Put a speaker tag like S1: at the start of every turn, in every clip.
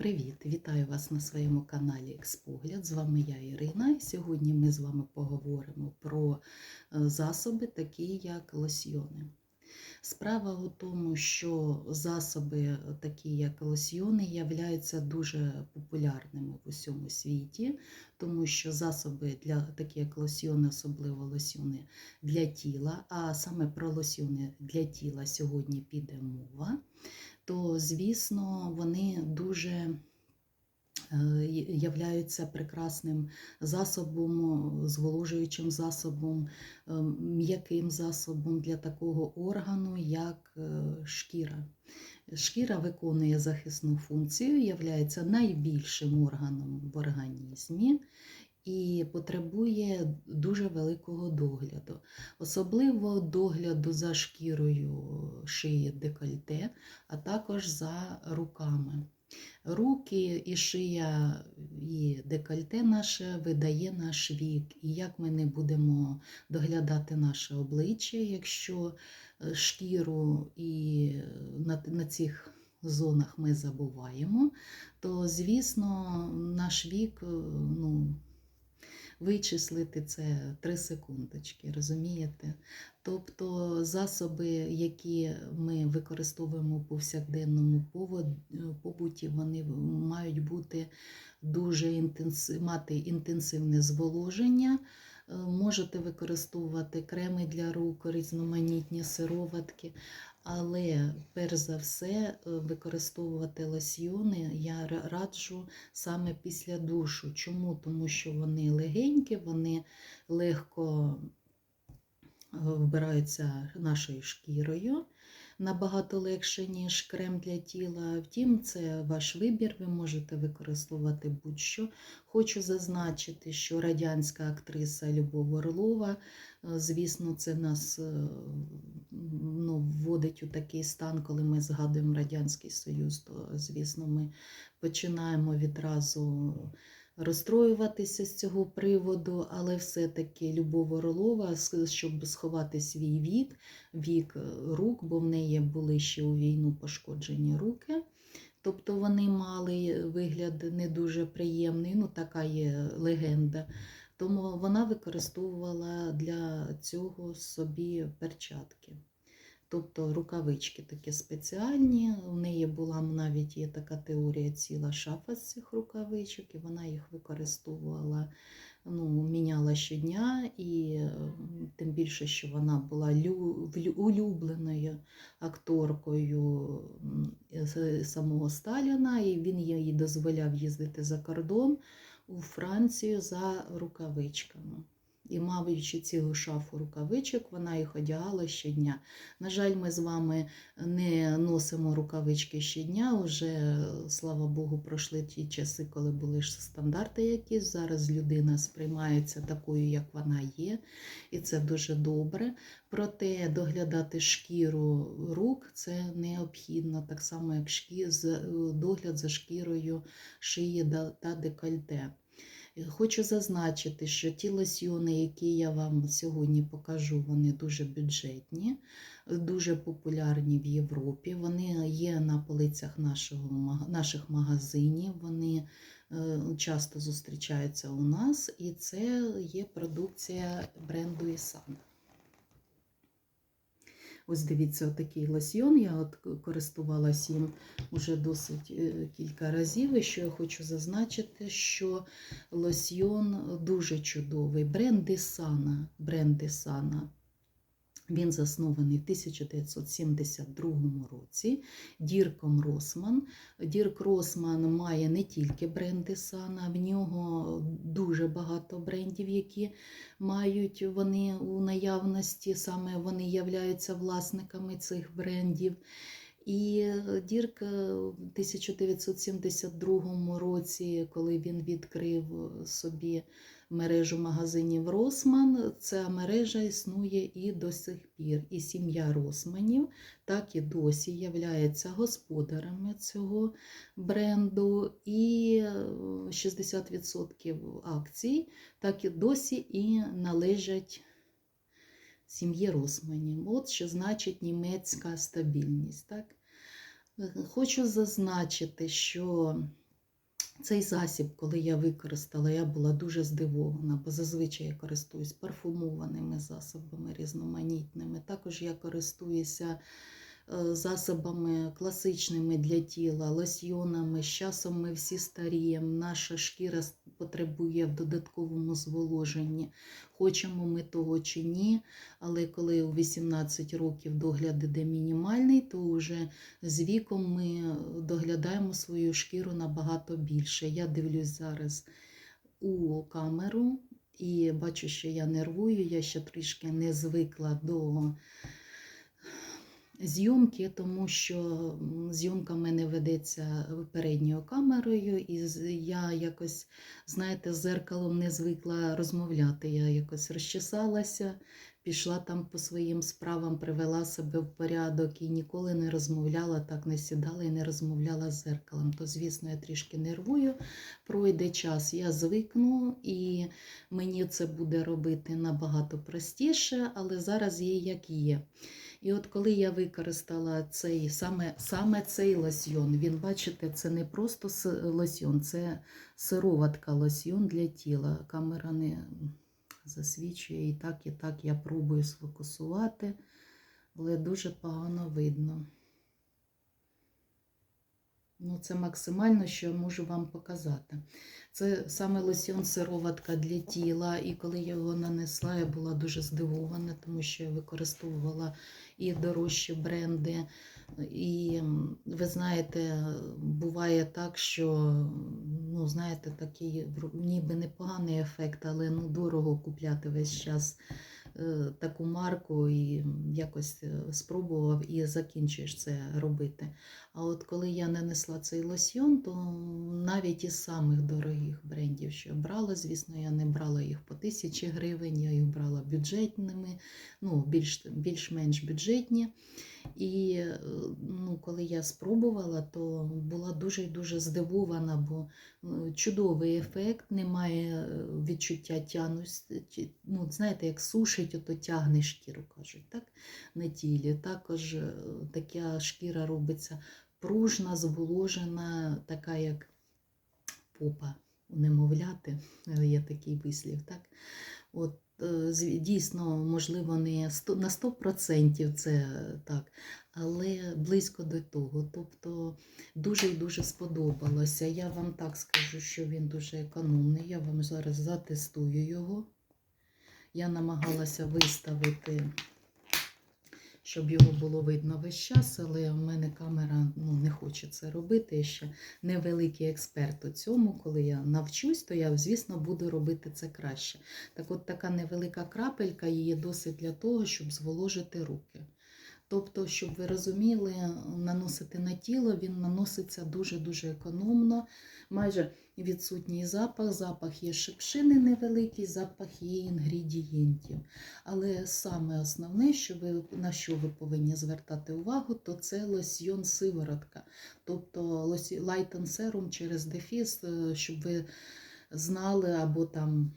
S1: Привіт! Вітаю вас на своєму каналі Експогляд. З вами я Ірина. І сьогодні ми з вами поговоримо про е, засоби, такі як лосьйони. Справа у тому, що засоби, такі як лосьйони, являються дуже популярними в усьому світі, тому що засоби для такі як лосьйони, особливо лосьйони для тіла, а саме про лосьйони для тіла сьогодні піде мова то, звісно, вони дуже е, являються прекрасним засобом, зволожуючим засобом, е, м'яким засобом для такого органу, як е, шкіра. Шкіра виконує захисну функцію, являється найбільшим органом в організмі і потребує дуже великого догляду, особливо догляду за шкірою шиї декольте, а також за руками. Руки і шия і декольте наше видає наш вік, і як ми не будемо доглядати наше обличчя, якщо е, шкіру і на, на цих зонах ми забуваємо, то, звісно, наш вік ну, вичислити це 3 секундочки, розумієте? Тобто засоби, які ми використовуємо у повсякденному побуті, вони мають бути дуже інтенсив, мати інтенсивне зволоження. Е, можете використовувати креми для рук, різноманітні сироватки, але перш за все е, використовувати лосьйони я раджу саме після душу. Чому? Тому що вони легенькі, вони легко е, вбираються нашою шкірою набагато легше, ніж крем для тіла. Втім, це ваш вибір, ви можете використовувати будь-що. Хочу зазначити, що радянська актриса Любов Орлова, е, звісно, це нас е, ну, вводить у такий стан, коли ми згадуємо Радянський Союз, то, звісно, ми починаємо відразу розстроюватися з цього приводу, але все-таки Любов Орлова, щоб сховати свій вік, вік е, рук, бо в неї були ще у війну пошкоджені руки. Тобто вони мали вигляд не дуже приємний, ну така є легенда. Тому вона використовувала для цього собі перчатки. Тобто рукавички такі спеціальні. У неї була навіть є така теорія ціла шафа з цих рукавичок, і вона їх використовувала, ну, міняла щодня, і тим більше, що вона була улюбленою акторкою самого Сталіна, і він їй дозволяв їздити за кордон у Францію за рукавичками і, маючи цілу шафу рукавичок, вона їх одягала щодня. На жаль, ми з вами не носимо рукавички щодня. Уже, слава Богу, пройшли ті часи, коли були ж стандарти якісь. Зараз людина сприймається такою, як вона є, і це дуже добре. Проте доглядати шкіру рук це необхідно, так само, як догляд за шкірою шиї та декольте. Хочу зазначити, що ті лосьйони, які я вам сьогодні покажу, вони дуже бюджетні, дуже популярні в Європі. Вони є на полицях нашого, наших магазинів, вони е, часто зустрічаються у нас, і це є продукція бренду Ісана. Ось дивіться, отакий лосьйон. Я от користувалася їм вже досить е, кілька разів. І що я хочу зазначити, що лосьйон дуже чудовий. Бренди Сана. Бренди Десана він заснований в 1972 році Дірком Росман. Дірк Росман має не тільки бренди Сана, в нього дуже багато брендів, які мають вони у наявності, саме вони являються власниками цих брендів. І Дірк в 1972 році, коли він відкрив собі мережу магазинів Росман. Ця мережа існує і до сих пір. І сім'я Росманів так і досі являється господарями цього бренду, і 60% акцій так і досі і належать. Сім'ї Росманів. От що значить німецька стабільність. Так? Хочу зазначити, що Цей засіб, коли я використала, я була дуже здивована, бо зазвичай я користуюсь парфумованими засобами різноманітними. Також я користуюся засобами класичними для тіла, лосьйонами. З часом ми всі старіємо, наша шкіра потребує в додатковому зволоженні. Хочемо ми того чи ні, але коли у 18 років догляд іде мінімальний, то вже з віком ми доглядаємо свою шкіру набагато більше. Я дивлюсь зараз у камеру і бачу, що я нервую, я ще трішки не звикла до зйомки, тому що зйомка в мене ведеться передньою камерою, і я якось, знаєте, з зеркалом не звикла розмовляти. Я якось розчесалася, пішла там по своїм справам, привела себе в порядок і ніколи не розмовляла, так не сідала і не розмовляла з зеркалом. То, звісно, я трішки нервую. Пройде час, я звикну, і мені це буде робити набагато простіше, але зараз є як є. І от коли я використала цей саме, саме цей лосьйон, він, бачите, це не просто лосьйон, це сироватка лосьйон для тіла. Камера не засвічує і так, і так я пробую сфокусувати, але дуже погано видно. Ну, це максимально, що я можу вам показати. Це саме лосьон сироватка для тіла, і коли я його нанесла, я була дуже здивована, тому що я використовувала і дорожчі бренди. І ви знаєте, буває так, що ну, знаєте, такий ніби непоганий ефект, але ну, дорого купляти весь час таку марку і якось е, спробував і закінчуєш це робити. А от коли я нанесла цей лосьйон, то навіть із самих дорогих брендів, що брала, звісно, я не брала їх по тисячі гривень, я їх брала бюджетними, ну, більш, більш-менш бюджетні. І е, ну, коли я спробувала, то була дуже дуже здивована, бо е, чудовий ефект, немає е, відчуття тягності. Ну, знаєте, як сушить, то тягне шкіру, кажуть, так? на тілі. Також така шкіра робиться пружна, зволожена, така як попа у немовляти, є такий вислів, так? От, дійсно, можливо, не на 100% це так, але близько до того. Тобто дуже і дуже сподобалося. Я вам так скажу, що він дуже економний. Я вам зараз затестую його. Я намагалася виставити, щоб його було видно весь час, але в мене камера ну, не хоче це робити. Я ще невеликий експерт у цьому. Коли я навчусь, то я, звісно, буду робити це краще. Так от така невелика крапелька її досить для того, щоб зволожити руки. Тобто, щоб ви розуміли, наносити на тіло, він наноситься дуже-дуже економно, майже відсутній запах. Запах є шипшини невеликий, запах є інгредієнтів. Але саме основне, що ви, на що ви повинні звертати увагу, то це лосьйон сиворотка. Тобто лайтон серум через дефіс, е, щоб ви знали, або там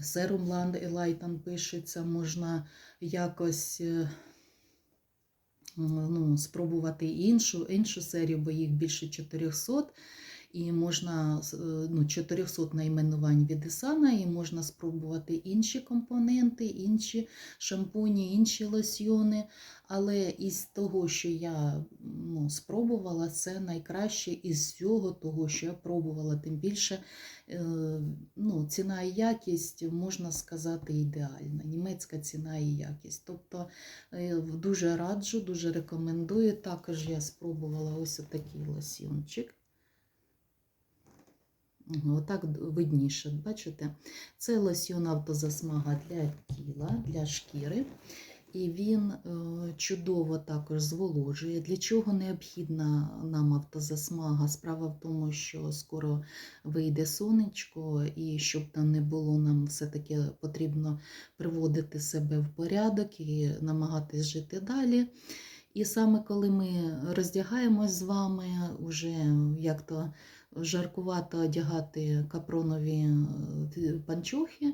S1: серум Лан- лайтон пишеться, можна якось. Ну, спробувати іншу, іншу серію, бо їх більше 400. І можна е, ну, 400 найменувань від Ісана, і можна спробувати інші компоненти, інші шампуні, інші лосьйони. Але із того, що я ну, спробувала, це найкраще із всього того, що я пробувала. Тим більше е, ну, ціна і якість, можна сказати, ідеальна. Німецька ціна і якість. Тобто Е, Дуже раджу, дуже рекомендую. Також я спробувала ось такий лосьйончик. Отак видніше, бачите? Це лосьйон автозасмага для тіла, для шкіри. І він е, чудово також зволожує. Для чого необхідна нам автозасмага? Справа в тому, що скоро вийде сонечко, і щоб там не було, нам все-таки потрібно приводити себе в порядок і намагатись жити далі. І саме коли ми роздягаємось з вами, уже як то жаркувато одягати капронові е, панчохи,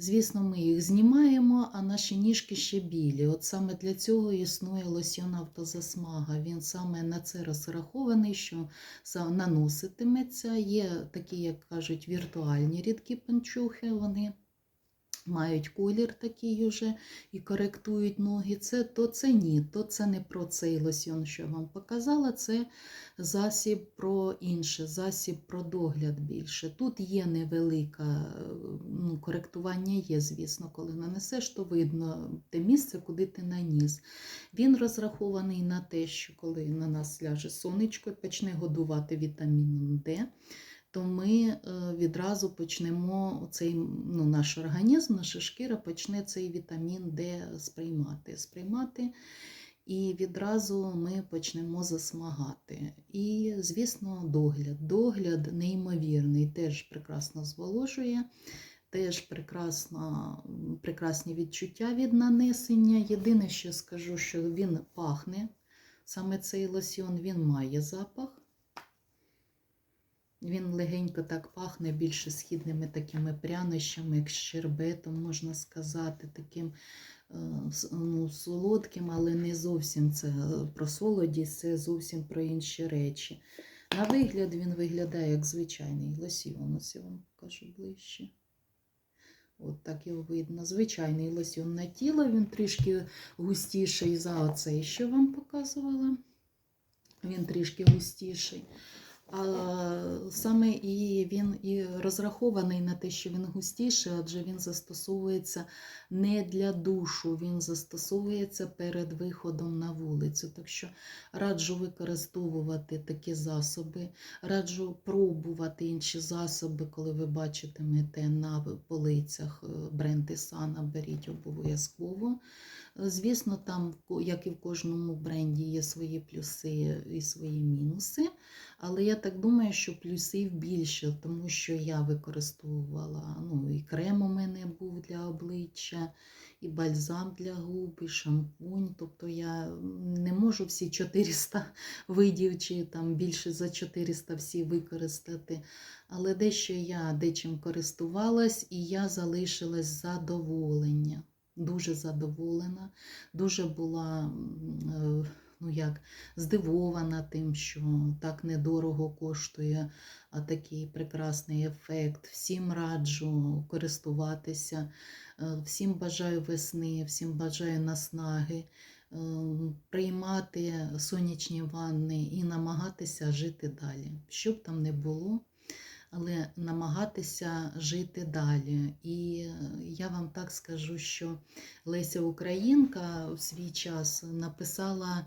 S1: Звісно, ми їх знімаємо, а наші ніжки ще білі. От саме для цього існує лосьон автозасмага. Він саме на це розрахований, що наноситиметься. Є такі, як кажуть, віртуальні рідкі панчухи. Вони мають колір такий уже і коректують ноги. Це то це ні, то це не про цей лосьйон, що я вам показала. Це засіб про інше, засіб про догляд більше. Тут є невелика е, ну, коректування є, звісно, коли нанесеш, то видно те місце, куди ти наніс. Він розрахований на те, що коли на нас ляже сонечко і почне годувати вітаміном Д, то ми е, відразу почнемо цей ну, наш організм, наша шкіра почне цей вітамін Д сприймати. сприймати і відразу ми почнемо засмагати. І, звісно, догляд. Догляд неймовірний, теж прекрасно зволожує, теж прекрасно, прекрасні відчуття від нанесення. Єдине, що скажу, що він пахне, саме цей лосьйон, він має запах. Він легенько так пахне більше східними такими прянощами, як щербетом, можна сказати, таким е, ну, солодким, але не зовсім це е, про солодість, це зовсім про інші речі. На вигляд він виглядає як звичайний лосьйон. Ось я вам покажу ближче. От так його видно. Звичайний лосьйон на тіло, він трішки густіший за оцей, що вам показувала. Він трішки густіший. Саме і він і розрахований на те, що він густіший, адже він застосовується не для душу, він застосовується перед виходом на вулицю. Так що раджу використовувати такі засоби, раджу пробувати інші засоби, коли ви бачитимете на полицях е, бренди Сана, беріть обов'язково. Звісно, там, як і в кожному бренді, є свої плюси і свої мінуси. Але я так думаю, що плюсів більше, тому що я використовувала ну, і крем у мене був для обличчя, і бальзам для губ, і шампунь. Тобто я не можу всі 400 видів чи там більше за 400 всі використати. Але дещо я дечим користувалась, і я залишилась задоволення. Дуже задоволена, дуже була. е, ну як, здивована тим, що так недорого коштує такий прекрасний ефект. Всім раджу користуватися, Е, всім бажаю весни, всім бажаю наснаги, е, приймати сонячні ванни і намагатися жити далі. Що б там не було. Але намагатися жити далі. І е, я вам так скажу, що Леся Українка в свій час написала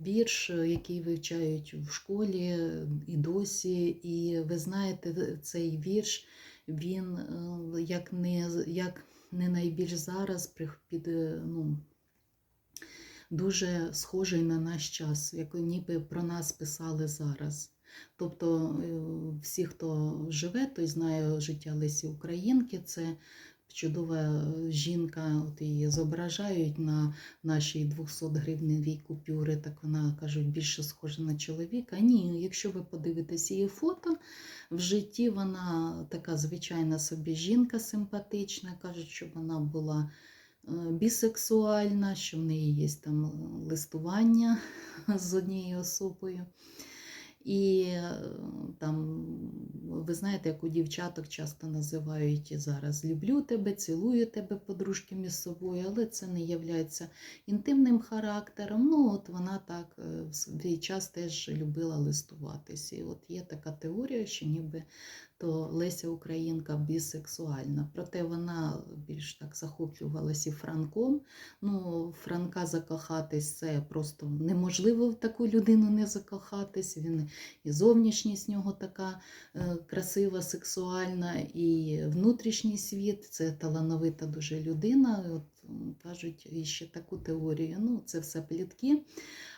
S1: вірш, який вивчають в школі і досі. І ви знаєте, цей вірш він е, як не, як не найбільш зараз під, е, ну, дуже схожий на наш час, як ніби про нас писали зараз. Тобто е, всі, хто живе, той знає життя Лесі Українки. Це чудова жінка, от її зображають на нашій 200 гривневій купюри, так вона кажуть, більше схожа на чоловіка. Ні, якщо ви подивитесь її фото, в житті вона така звичайна собі жінка симпатична. Кажуть, що вона була е, бісексуальна, що в неї є там листування з однією особою. І е, там, ви знаєте, як у дівчаток часто називають зараз люблю тебе, цілую тебе подружки між собою, але це не є інтимним характером. Ну, от вона так е, в свій час теж любила листуватись. І от є така теорія, що ніби то Леся Українка бісексуальна. Проте вона більш так захоплювалася Франком. Ну, Франка закохатись це просто неможливо в таку людину не закохатись. Він і зовнішність нього така е, красива, сексуальна, і внутрішній світ це талановита дуже людина. От, кажуть і ще таку теорію. Ну, це все плітки.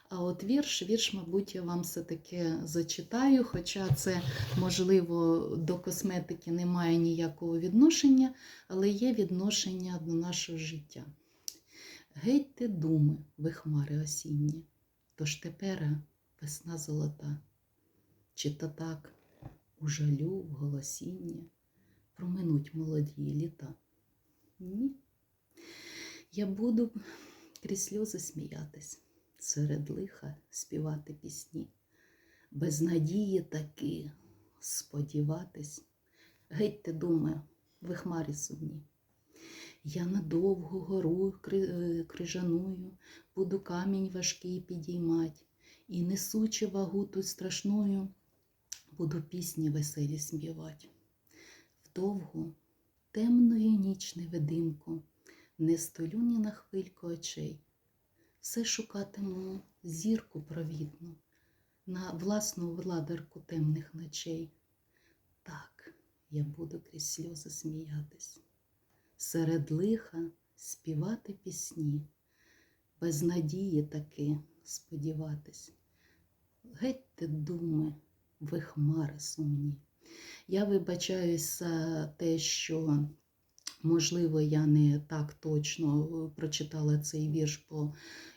S1: А от вірш, вірш, мабуть, я вам все-таки зачитаю, хоча це, можливо, до косметики не має ніякого відношення, але є відношення до нашого життя. Гетьте думи, ви хмари осінні, тож тепер весна золота, чи то так у жалю, в голосінні проминуть молоді літа. Ні. Я буду крізь сльози сміятись, серед лиха співати пісні, без надії таки сподіватись. Геть ти думаю, ви хмарі сумні. Я надовго гору е, крижаную, буду камінь важкий підіймать, і несучи вагу тут страшною, буду пісні веселі співать. Вдовгу темною ніч невидимку, не столю ні на хвильку очей. Все шукатиму зірку провідну на власну владарку темних ночей. Так, я буду крізь сльози сміятись, серед лиха співати пісні, без надії таки сподіватись. Геть ти думи, ви хмари сумні. Я вибачаюсь за те, що, можливо, я не так точно е, прочитала цей вірш, бо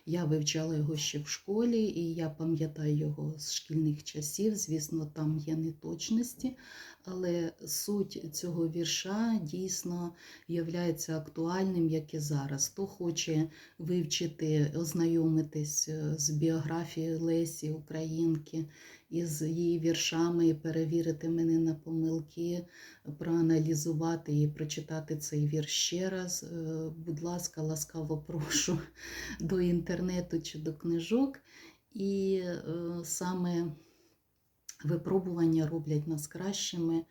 S1: я вивчала його ще в школі, і я пам'ятаю його з шкільних часів. Звісно, там є неточності, але суть цього вірша дійсно є актуальним, як і зараз. Хто хоче вивчити, ознайомитись е, з біографією Лесі Українки, із її віршами і перевірити мене на помилки, проаналізувати і прочитати цей вірш ще раз. Е, Будь ласка, ласкаво прошу до інтернету чи до книжок. І е, саме випробування роблять нас кращими.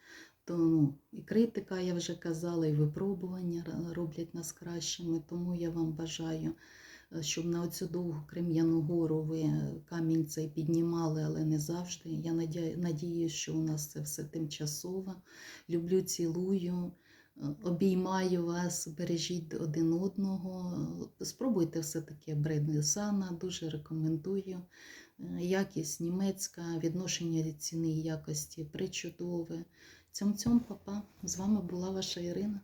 S1: То, ну, і критика, я вже казала, і випробування роблять нас кращими. Тому я вам бажаю, е, щоб на оцю довгу Крем'яну гору ви е, камінь цей піднімали, але не завжди. Я надіюсь, що у нас це все тимчасово. Люблю, цілую, обіймаю вас, бережіть один одного. Спробуйте все-таки Сана, дуже рекомендую. Е, Якість німецька, відношення ціни і якості причудове. Цьом-цьом, папа. З вами була ваша Ірина.